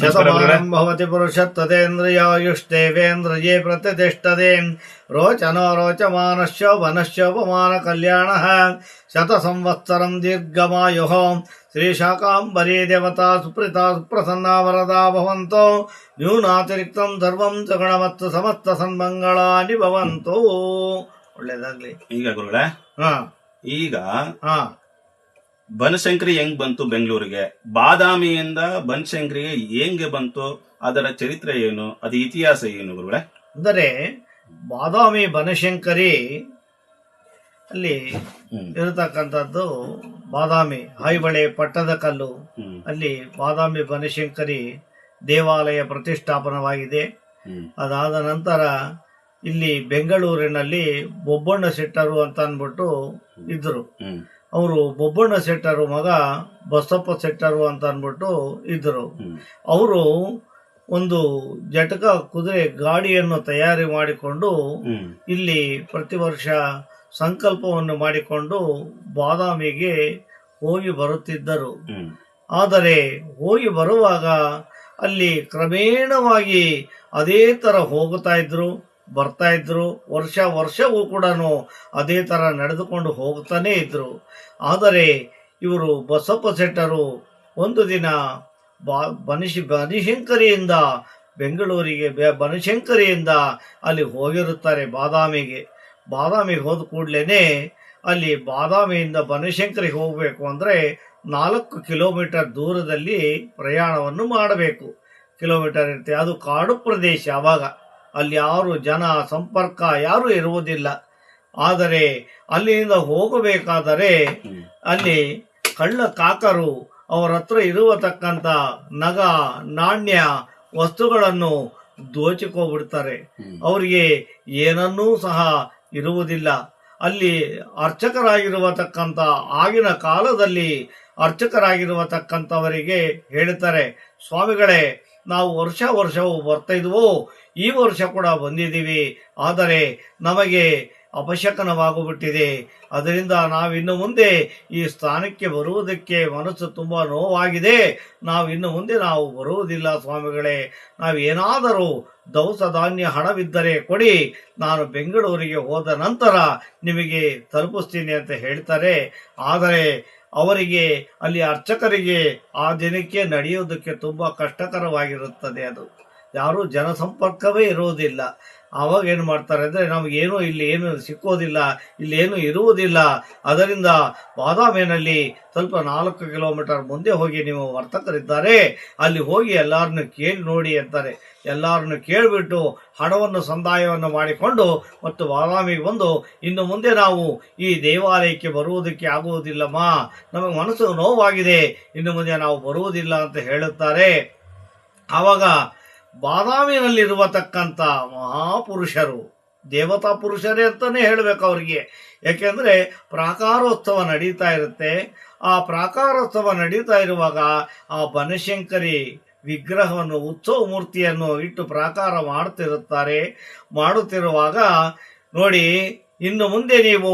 ಶತಮಾನಂ ಭವತಿ ಪುರುಷತ್ತದೇಂದ್ರಿಯಾಯುಷ್ಟೇವೇಂದ್ರಿಯೇ ಪ್ರತಿಷ್ಠತೆ. ರೋಚನೋ ರೋಚಮಾನಶ್ಯೋಪನಶ್ಯೋಪಮಾನ ಕಲ್ಯಾಣ. ಶತ ಸಂವತ್ಸರಂ ದೀರ್ಘಮಾಯು. ಶ್ರೀಶಾಕಾಂಬರೀ ದೇವತಾ ಸುಪ್ರೀತಾ ಸುಪ್ರಸನ್ನ ವರದಾ ಭವಂತೋ. ನ್ಯೂನಾತಿರಿಕ್ತಂ ಸರ್ವಂ ಸಗುಣಮತ್ತು ಸಮಸ್ತ ಸನ್ಮಂಗಳಾನಿ ಭವಂತೋ. ಒಳ್ಳೇದಾಗ್ಲಿ. ಈಗ ಗುರುಗಳೇ ಹಾ. ಈಗ ಹಾ. ಬನಶಂಕರಿ ಹೆಂಗ್ ಬಂತು ಬೆಂಗಳೂರಿಗೆ? ಬಾದಾಮಿಯಿಂದ ಬನಶಂಕರಿಗೆ ಹೆಂಗೆ ಬಂತು? ಅದರ ಚರಿತ್ರೆ ಏನು? ಅದು ಇತಿಹಾಸ ಏನು ಗುರುಗಳೇ? ಅಂದರೆ ಬಾದಾಮಿ ಬನಶಂಕರಿ ಅಲ್ಲಿ ಇರತಕ್ಕಂಥದ್ದು ಬಾದಾಮಿ ಹೈಬಳೆ ಪಟ್ಟದಕಲ್ಲು ಅಲ್ಲಿ ಬಾದಾಮಿ ಬನಶಂಕರಿ ದೇವಾಲಯ ಪ್ರತಿಷ್ಠಾಪನವಾಗಿದೆ. ಅದಾದ ನಂತರ ಇಲ್ಲಿ ಬೆಂಗಳೂರಿನಲ್ಲಿ ಬೊಬ್ಬಣ್ಣ ಶೆಟ್ಟರು ಅಂತ ಅಂದ್ಬಿಟ್ಟು ಇದ್ರು. ಹ್ಮ್. ಅವರು ಬೊಬ್ಬಣ್ಣ ಶೆಟ್ಟರು ಮಗ ಬಸಪ್ಪ ಶೆಟ್ಟರು ಅಂತ ಅಂದ್ಬಿಟ್ಟು ಇದ್ದರು ಅವರು ಒಂದು ಜಟಕ ಕುದುರೆ ಗಾಡಿಯನ್ನು ತಯಾರಿ ಮಾಡಿಕೊಂಡು ಇಲ್ಲಿ ಪ್ರತಿ ವರ್ಷ ಸಂಕಲ್ಪವನ್ನು ಮಾಡಿಕೊಂಡು ಬಾದಾಮಿಗೆ ಹೋಗಿ ಬರುತ್ತಿದ್ದರು. ಆದರೆ ಹೋಗಿ ಬರುವಾಗ ಅಲ್ಲಿ ಕ್ರಮೇಣವಾಗಿ ಅದೇ ತರ ಹೋಗುತ್ತಾ ಇದ್ರು. ಬರ್ತಾ ಇದ್ರು, ವರ್ಷ ವರ್ಷವೂ ಕೂಡ ಅದೇ ಥರ ನಡೆದುಕೊಂಡು ಹೋಗ್ತಾನೆ ಇದ್ರು. ಆದರೆ ಇವರು ಬಸಪ್ಪ ಶೆಟ್ಟರು ಒಂದು ದಿನ ಬಾ, ಬನಶಿ, ಬನಶಂಕರಿಯಿಂದ ಬೆಂಗಳೂರಿಗೆ ಬನಶಂಕರಿಯಿಂದ ಅಲ್ಲಿ ಹೋಗಿರುತ್ತಾರೆ ಬಾದಾಮಿಗೆ. ಬಾದಾಮಿಗೆ ಹೋದ ಕೂಡಲೇ ಅಲ್ಲಿ ಬಾದಾಮಿಯಿಂದ ಬನಶಂಕರಿಗೆ ಹೋಗಬೇಕು ಅಂದರೆ ನಾಲ್ಕು ಕಿಲೋಮೀಟರ್ ದೂರದಲ್ಲಿ ಪ್ರಯಾಣವನ್ನು ಮಾಡಬೇಕು. ಕಿಲೋಮೀಟರ್ ಇರುತ್ತೆ. ಅದು ಕಾಡು ಪ್ರದೇಶ ಆವಾಗ ಅಲ್ಲಿ ಯಾರು ಜನ ಸಂಪರ್ಕ ಯಾರು ಇರುವುದಿಲ್ಲ. ಆದರೆ ಅಲ್ಲಿಂದ ಹೋಗಬೇಕಾದರೆ ಅಲ್ಲಿ ಕಳ್ಳ ಕಾಕರು ಅವರ ಹತ್ರ ಇರುವತಕ್ಕಂಥ ನಗ ನಾಣ್ಯ ವಸ್ತುಗಳನ್ನು ದೋಚಿಕೋಬಿಡ್ತಾರೆ. ಅವರಿಗೆ ಏನನ್ನೂ ಸಹ ಇರುವುದಿಲ್ಲ. ಅಲ್ಲಿ ಅರ್ಚಕರಾಗಿರುವತಕ್ಕಂಥ ಆಗಿನ ಕಾಲದಲ್ಲಿ ಅರ್ಚಕರಾಗಿರುವತಕ್ಕಂಥವರಿಗೆ ಹೇಳುತ್ತಾರೆ ಸ್ವಾಮಿಗಳೇ ನಾವು ವರ್ಷ ವರ್ಷವೂ ಬರ್ತಾ ಇದ್ವೋ, ಈ ವರ್ಷ ಕೂಡ ಬಂದಿದ್ದೀವಿ. ಆದರೆ ನಮಗೆ ಅಪಶಕನವಾಗುಬಿಟ್ಟಿದೆ. ಅದರಿಂದ ನಾವಿನ್ನು ಮುಂದೆ ಈ ಸ್ಥಾನಕ್ಕೆ ಬರುವುದಕ್ಕೆ ಮನಸ್ಸು ತುಂಬ ನೋವಾಗಿದೆ. ನಾವು ಇನ್ನು ಮುಂದೆ ನಾವು ಬರುವುದಿಲ್ಲ ಸ್ವಾಮಿಗಳೇ. ನಾವು ಏನಾದರೂ ದವಸ ಧಾನ್ಯ ಹಣವಿದ್ದರೆ ಕೊಡಿ. ನಾನು ಬೆಂಗಳೂರಿಗೆ ಹೋದ ನಂತರ ನಿಮಗೆ ತಲುಪಿಸ್ತೀನಿ ಅಂತ ಹೇಳ್ತಾರೆ. ಆದರೆ ಅವರಿಗೆ ಅಲ್ಲಿ ಅರ್ಚಕರಿಗೆ ಆ ದಿನಕ್ಕೆ ನಡೆಯುವುದಕ್ಕೆ ತುಂಬ ಕಷ್ಟಕರವಾಗಿರುತ್ತದೆ ಅದು. ಯಾರೂ ಜನಸಂಪರ್ಕವೇ ಇರುವುದಿಲ್ಲ. ಆವಾಗ ಏನು ಮಾಡ್ತಾರೆ ಅಂದರೆ, ನಮಗೇನು ಇಲ್ಲಿ ಏನು ಸಿಕ್ಕೋದಿಲ್ಲ ಇಲ್ಲಿ ಏನು ಇರುವುದಿಲ್ಲ. ಅದರಿಂದ ಬಾದಾಮಿನಲ್ಲಿ ಸ್ವಲ್ಪ ನಾಲ್ಕು ಕಿಲೋಮೀಟರ್ ಮುಂದೆ ಹೋಗಿ ನೀವು ವರ್ತಕರಿದ್ದಾರೆ. ಅಲ್ಲಿ ಹೋಗಿ ಎಲ್ಲರನ್ನು ಕೇಳಿ ನೋಡಿ ಅಂತಾರೆ. ಎಲ್ಲರನ್ನು ಕೇಳಿಬಿಟ್ಟು ಹಣವನ್ನು ಸಂದಾಯವನ್ನು ಮಾಡಿಕೊಂಡು ಮತ್ತು ಬಾದಾಮಿಗೆ ಬಂದು, ಇನ್ನು ಮುಂದೆ ನಾವು ಈ ದೇವಾಲಯಕ್ಕೆ ಬರುವುದಕ್ಕೆ ಆಗುವುದಿಲ್ಲಮ್ಮ. ನಮಗೆ ಮನಸ್ಸು ನೋವಾಗಿದೆ. ಇನ್ನು ಮುಂದೆ ನಾವು ಬರುವುದಿಲ್ಲ ಅಂತ ಹೇಳುತ್ತಾರೆ. ಆವಾಗ ಬಾದಾಮಿನಲ್ಲಿರುವತಕ್ಕಂಥ ಮಹಾಪುರುಷರು, ದೇವತಾ ಪುರುಷರೇ ಅಂತಾನೆ ಹೇಳಬೇಕು ಅವರಿಗೆ. ಯಾಕೆಂದ್ರೆ ಪ್ರಾಕಾರೋತ್ಸವ ನಡೀತಾ ಇರುತ್ತೆ. ಆ ಪ್ರಾಕಾರೋತ್ಸವ ನಡೀತಾ ಇರುವಾಗ ಆ ಬನಶಂಕರಿ ವಿಗ್ರಹವನ್ನು, ಉತ್ಸವ ಮೂರ್ತಿಯನ್ನು ಇಟ್ಟು ಪ್ರಾಕಾರ ಮಾಡುತ್ತಿರುತ್ತಾರೆ ಮಾಡುತ್ತಿರುವಾಗ ನೋಡಿ, ಇನ್ನು ಮುಂದೆ ನೀವು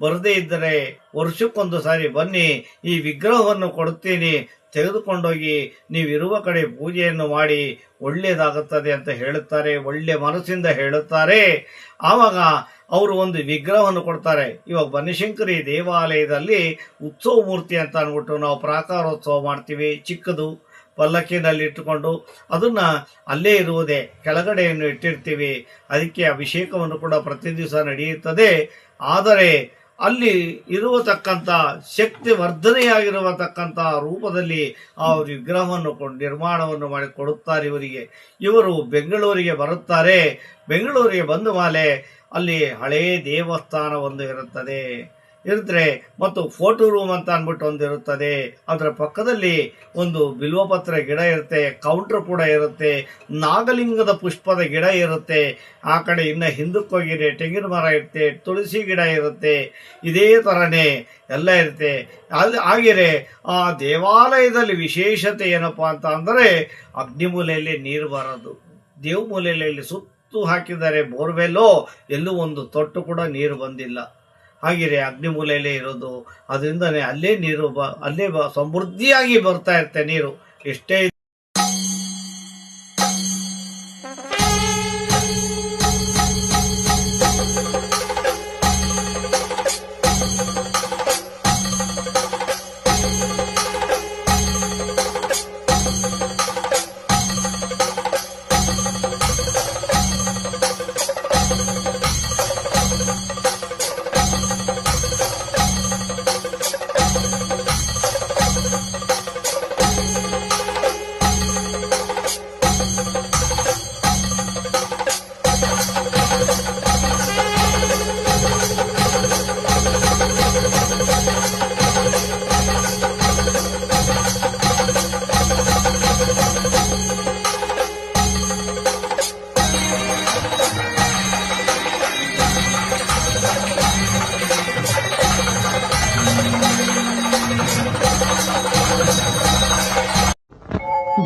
ಬರದೇ ಇದ್ದರೆ ವರ್ಷಕ್ಕೊಂದು ಸಾರಿ ಬನ್ನಿ, ಈ ವಿಗ್ರಹವನ್ನು ಕೊಡುತ್ತೀನಿ. ತೆಗೆದುಕೊಂಡೋಗಿ ನೀವಿರುವ ಕಡೆ ಪೂಜೆಯನ್ನು ಮಾಡಿ ಒಳ್ಳೆಯದಾಗುತ್ತದೆ ಅಂತ ಹೇಳುತ್ತಾರೆ, ಒಳ್ಳೆ ಮನಸ್ಸಿಂದ ಹೇಳುತ್ತಾರೆ. ಆವಾಗ ಅವರು ಒಂದು ವಿಗ್ರಹವನ್ನು ಕೊಡ್ತಾರೆ. ಇವಾಗ ಬನಶಂಕರಿ ದೇವಾಲಯದಲ್ಲಿ ಉತ್ಸವ ಮೂರ್ತಿ ಅಂತ ಅಂದ್ಬಿಟ್ಟು ನಾವು ಪ್ರಾಕಾರೋತ್ಸವ ಮಾಡ್ತೀವಿ, ಚಿಕ್ಕದು ಪಲ್ಲಕ್ಕಿನಲ್ಲಿ ಇಟ್ಟುಕೊಂಡು ಅದನ್ನು ಅಲ್ಲೇ ಇರುವುದೇ, ಕೆಳಗಡೆಯನ್ನು ಇಟ್ಟಿರ್ತೀವಿ. ಅದಕ್ಕೆ ಅಭಿಷೇಕವನ್ನು ಕೂಡ ಪ್ರತಿ ದಿವಸ ನಡೆಯುತ್ತದೆ. ಆದರೆ ಅಲ್ಲಿ ಇರುವತಕ್ಕಂಥ ಶಕ್ತಿ ವರ್ಧನೆಯಾಗಿರುವತಕ್ಕಂಥ ರೂಪದಲ್ಲಿ ಆ ವಿಗ್ರಹವನ್ನು ನಿರ್ಮಾಣವನ್ನು ಮಾಡಿ ಕೊಡುತ್ತಾರೆ ಇವರಿಗೆ. ಇವರು ಬೆಂಗಳೂರಿಗೆ ಬರುತ್ತಾರೆ. ಬೆಂಗಳೂರಿಗೆ ಬಂದ ಮೇಲೆ ಅಲ್ಲಿ ಹಳೇ ದೇವಸ್ಥಾನ ಒಂದು ಇರುತ್ತದೆ. ಇರುತ್ತೆ ಮತ್ತು ಫೋಟೋ ರೂಮ್ ಅಂತ ಅಂದ್ಬಿಟ್ಟು ಒಂದು ಇರುತ್ತದೆ. ಅದರ ಪಕ್ಕದಲ್ಲಿ ಒಂದು ಬಿಲ್ವಪತ್ರ ಗಿಡ ಇರುತ್ತೆ ಕೌಂಟರ್ ಕೂಡ ಇರುತ್ತೆ, ನಾಗಲಿಂಗದ ಪುಷ್ಪದ ಗಿಡ ಇರುತ್ತೆ. ಆ ಕಡೆ ಇನ್ನು ಹಿಂದಕ್ಕೆ ಹೋಗಿದೆ, ತೆಂಗಿನ ಮರ ಇರುತ್ತೆ, ತುಳಸಿ ಗಿಡ ಇರುತ್ತೆ. ಇದೇ ಥರನೇ ಎಲ್ಲ ಇರುತ್ತೆ. ಅಲ್ಲಿ ಹಾಗೆಯೇ ಆ ದೇವಾಲಯದಲ್ಲಿ ವಿಶೇಷತೆ ಏನಪ್ಪ ಅಂತ ಅಂದರೆ ಅಗ್ನಿಮೂಲೆಯಲ್ಲಿ ನೀರು ಬರೋದು. ದೇವಮೂಲೆಯಲ್ಲಿ ಸುತ್ತು ಹಾಕಿದ್ದಾರೆ. ಬೋರ್ವೆಲ್ಲೋ ಎಲ್ಲೂ ಒಂದು ತೊಟ್ಟು ಕೂಡ ನೀರು ಬಂದಿಲ್ಲ. ಹಾಗೆಯೇ ಅಗ್ನಿಮೂಲೆಯಲ್ಲೇ ಇರೋದು ಅದರಿಂದನೇ ಅಲ್ಲೇ ನೀರು ಬ ಅಲ್ಲೇ ಬ ಸಮೃದ್ಧಿಯಾಗಿ ಬರ್ತಾ ಇರುತ್ತೆ ನೀರು. ಇಷ್ಟೇ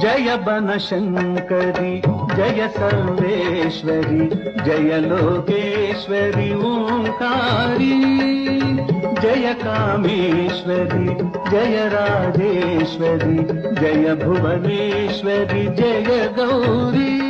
जय बनशङ्करि जय सर्वेश्वरि जय लोकेश्वरि ओङ्कारी जय कामेश्वरि जय राजेश्वरि जय भुवनेश्वरि जय गौरी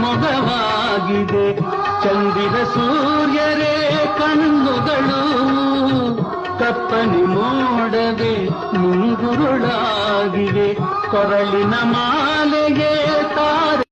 ಮೊಗವಾಗಿದೆ. ಚಂದಿರ ಸೂರ್ಯರೇ ಕಣ್ಣುಗಳು ಕಪ್ಪನೆ ಮೋಡವೆ ಮುಂಗುರುಳಾಗಿವೆ. ಕೊರಳಿನ ಮಾಲೆಗೆ ತಾರೆ